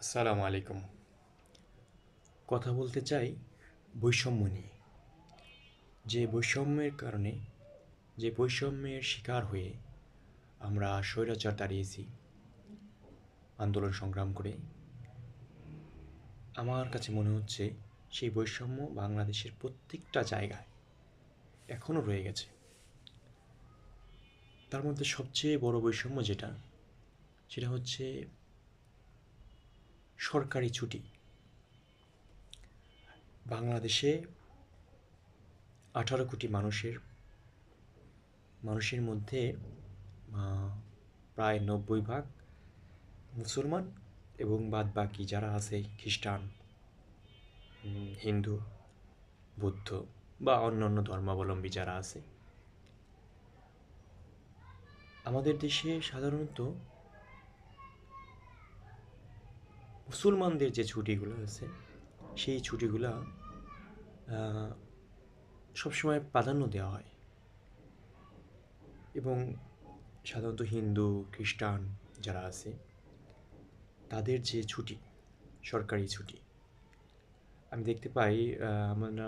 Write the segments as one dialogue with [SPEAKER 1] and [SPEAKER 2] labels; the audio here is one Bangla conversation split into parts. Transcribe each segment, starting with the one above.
[SPEAKER 1] আসসালামু আলাইকুম। কথা বলতে চাই বৈষম্য নিয়ে। যে বৈষম্যের কারণে, যে বৈষম্যের শিকার হয়ে আমরা স্বৈরাচার দাঁড়িয়েছি আন্দোলন সংগ্রাম করে, আমার কাছে মনে হচ্ছে সেই বৈষম্য বাংলাদেশের প্রত্যেকটা জায়গায় এখনও রয়ে গেছে। তার মধ্যে সবচেয়ে বড় বৈষম্য যেটা, সেটা হচ্ছে সরকারি ছুটি। বাংলাদেশে আঠারো কোটি মানুষের মানুষের মধ্যে প্রায় নব্বই ভাগ মুসলমান এবং বাদ বাকি যারা আছে খ্রিস্টান হিন্দু, বৌদ্ধ বা অন্যান্য ধর্মাবলম্বী যারা আছে। আমাদের দেশে সাধারণত মুসলমানদের যে ছুটিগুলো আছে, সেই ছুটিগুলো সবসময় প্রাধান্য দেওয়া হয়। এবং সাধারণত হিন্দু, খ্রিস্টান যারা আছে, তাদের যে ছুটি, সরকারি ছুটি, আমি দেখতে পাই আমরা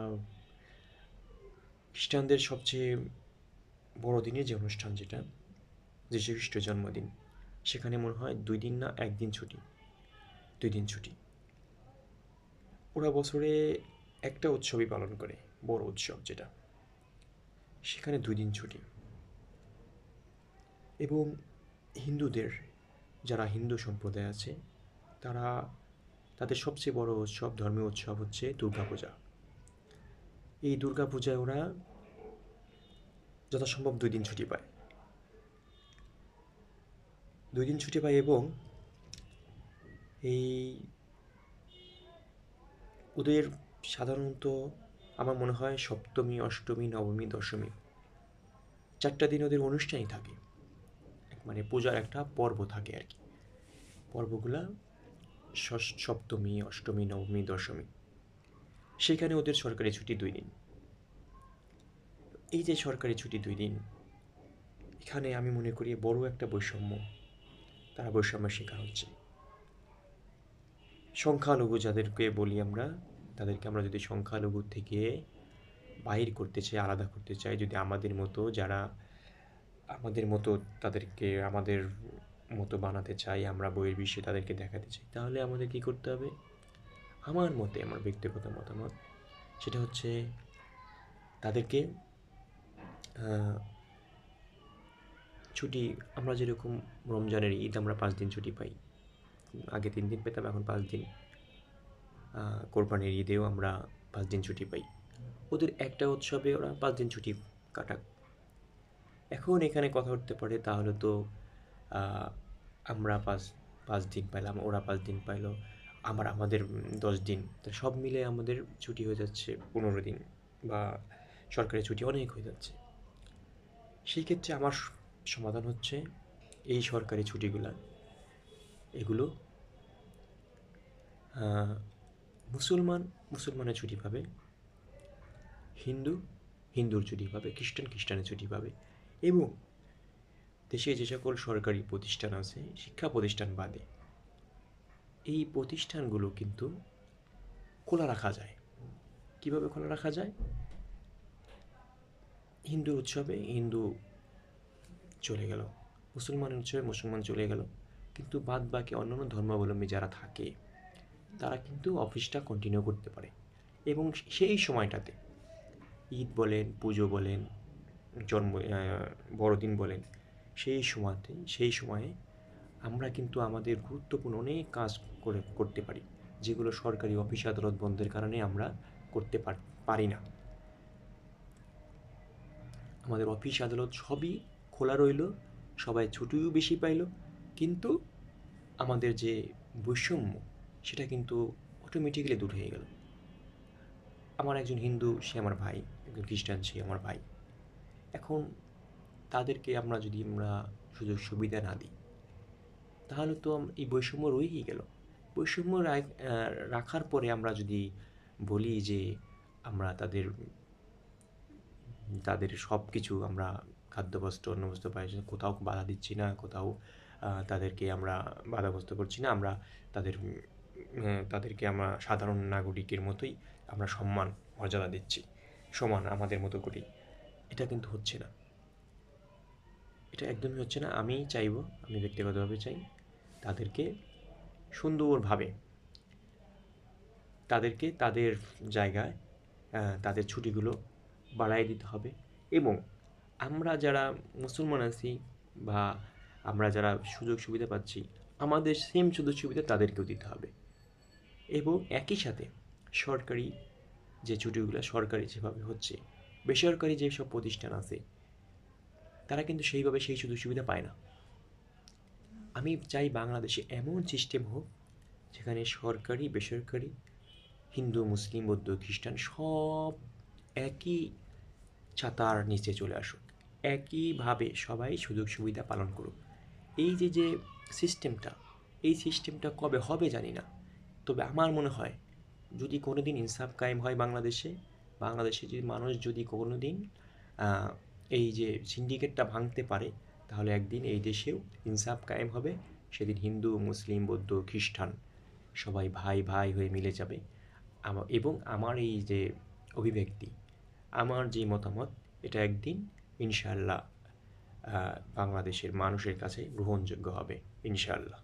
[SPEAKER 1] খ্রিস্টানদের সবচেয়ে বড় দিনের যে অনুষ্ঠান যেটা যীশু খ্রিস্টের জন্মদিন, সেখানে মনে হয় দুই দিন না, একদিন ছুটি। দুই দিন ছুটি। ওরা বছরে একটা উৎসবই পালন করে, বড় উৎসব যেটা। সেখানে দুই দিন ছুটি। এবং হিন্দুদের, যারা হিন্দু সম্প্রদায় আছে, তারা তাদের সবচেয়ে বড় উৎসব, ধর্মীয় উৎসব হচ্ছে দুর্গাপূজা। এই দুর্গাপূজায় ওরা যথাসম্ভব দুই দিন ছুটি পায়। দুই দিন ছুটি পায় এবং এই ওদের সাধারণত আমার মনে হয় সপ্তমী, অষ্টমী, নবমী, দশমী চারটা দিন ওদের অনুষ্ঠানই থাকে। মানে পূজার একটা পর্ব থাকে আর কি। পর্বগুলা সপ্তমী, অষ্টমী, নবমী, দশমী। সেখানে ওদের সরকারি ছুটি দুই দিন। এই যে সরকারি ছুটি দুই দিন, এখানে আমি মনে করি বড় একটা বৈষম্য, তারা বৈষম্যের শিকার হচ্ছে। সংখ্যালঘু যাদেরকে বলি আমরা, তাদেরকে আমরা যদি সংখ্যালঘু থেকে বাহির করতে চাই, আলাদা করতে চাই, যদি আমাদের মতো যারা, আমাদের মতো তাদেরকে, আমাদের মতো বানাতে চাই, আমরা বইয়ের বিশ্বে তাদেরকে দেখাতে চাই, তাহলে আমাদের কী করতে হবে? আমার মতে, আমার ব্যক্তিগত মতামত, সেটা হচ্ছে তাদেরকে ছুটি, আমরা যেরকম রমজানের ঈদ আমরা পাঁচ দিন ছুটি পাই আগে তিন দিন পেতাম, এখন পাঁচ দিন। কোরবানির ঈদেও আমরা পাঁচ দিন ছুটি পাই। ওদের একটা উৎসবে ওরা পাঁচ দিন ছুটি কাটাক। এখন এখানে কথা উঠতে পারে, তাহলে তো আমরা পাঁচ পাঁচ দিন পাইলাম, ওরা পাঁচ দিন পাইলো আমার আমাদের দশ দিন। তা সব মিলে আমাদের ছুটি হয়ে যাচ্ছে পনেরো দিন বা সরকারি ছুটি অনেক হয়ে যাচ্ছে। সেই ক্ষেত্রে আমার সমাধান হচ্ছে এই সরকারি ছুটিগুলা। এগুলো মুসলমান, মুসলমানের ছুটি পাবে, হিন্দু, হিন্দুর ছুটি পাবে, খ্রিস্টান, খ্রিস্টানের ছুটি পাবে এবং দেশে যে সকল সরকারি প্রতিষ্ঠান আছে, শিক্ষা প্রতিষ্ঠান বাদে, এই প্রতিষ্ঠানগুলো কিন্তু খোলা রাখা যায়। কীভাবে খোলা রাখা যায়? হিন্দুর উৎসবে হিন্দু চলে গেল, মুসলমানের উৎসবে মুসলমান চলে গেল। কিন্তু বাদ বাকি অন্যান্য ধর্মাবলম্বী যারা থাকে, তারা কিন্তু অফিসটা কন্টিনিউ করতে পারে। এবং সেই সময়টাতে ঈদ বলেন, পুজো বলেন, জন্ম বড়দিন বলেন, সেই সময়তে, সেই সময়ে আমরা কিন্তু আমাদের গুরুত্বপূর্ণ অনেক কাজ করে, করতে পারি, যেগুলো সরকারি অফিস আদালত বন্ধের কারণে আমরা করতে পার- না। আমাদের অফিস আদালত সবই খোলা রইল, সবাই ছুটিও বেশি পাইলো, কিন্তু আমাদের যে বৈষম্য, সেটা কিন্তু অটোমেটিক্যালি দূর হয়ে গেল। আমার একজন হিন্দু, সে আমার ভাই, একজন খ্রিস্টান, সে আমার ভাই। এখন তাদেরকে আমরা যদি আমরা সুযোগ সুবিধা না দিই, তাহলে তো এই বৈষম্য রয়েই গেল। বৈষম্য রাখার পরে আমরা যদি বলি যে আমরা তাদের তাদের সব কিছু আমরা খাদ্যবস্ত্র অন্য বস্ত্র পাই কোথাও বাধা দিচ্ছি না, কোথাও তাদেরকে আমরা বাধাগ্রস্ত করছি না। আমরা তাদের তাদেরকে আমরা সাধারণ নাগরিকের মতোই আমরা সম্মান, মর্যাদা দিচ্ছি। সমান আমাদের মতো করেই। এটা কিন্তু হচ্ছে না। এটা একদমই হচ্ছে না। আমি চাইব, আমি ব্যক্তিগতভাবে চাই, তাদেরকে সুন্দরভাবে, তাদেরকে তাদের জায়গায় তাদের ছুটিগুলো বাড়াই দিতে হবে। এবং আমরা যারা মুসলমান আছি বা আমরা যারা সুযোগ সুবিধা পাচ্ছি, আমাদের সেম সুযোগ সুবিধা তাদেরকেও দিতে হবে। এবং একই সাথে সরকারি যে ছুটিগুলো, সরকারি যেভাবে হচ্ছে, বেসরকারি যেসব প্রতিষ্ঠান আছে, তারা কিন্তু সেইভাবে সেই সুযোগ সুবিধা পায় না। আমি চাই বাংলাদেশে এমন সিস্টেম হোক, যেখানে সরকারি, বেসরকারি, হিন্দু, মুসলিম, বৌদ্ধ খ্রিস্টান সব একই ছাতার নিচে চলে আসুক। একইভাবে সবাই সুযোগ সুবিধা পালন করুক। এই যে যে সিস্টেমটা এই সিস্টেমটা কবে হবে জানি না। তবে আমার মনে হয় যদি কোনো দিন ইনসাফ কায়েম হয় বাংলাদেশে বাংলাদেশে যদি মানুষ যদি কোনো দিন এই যে সিন্ডিকেটটা ভাঙতে পারে তাহলে একদিন এই দেশেও ইনসাফ কায়েম হবে। সেদিন হিন্দু মুসলিম বৌদ্ধ খ্রিস্টান সবাই ভাই ভাই হয়ে মিলে যাবে। এবং আমার এই যে অভিব্যক্তি আমার যে মতামত এটা একদিন ইনশাআল্লাহ আহ, বাংলাদেশের মানুষের কাছে গ্রহণযোগ্য হবে ইনশাআল্লাহ।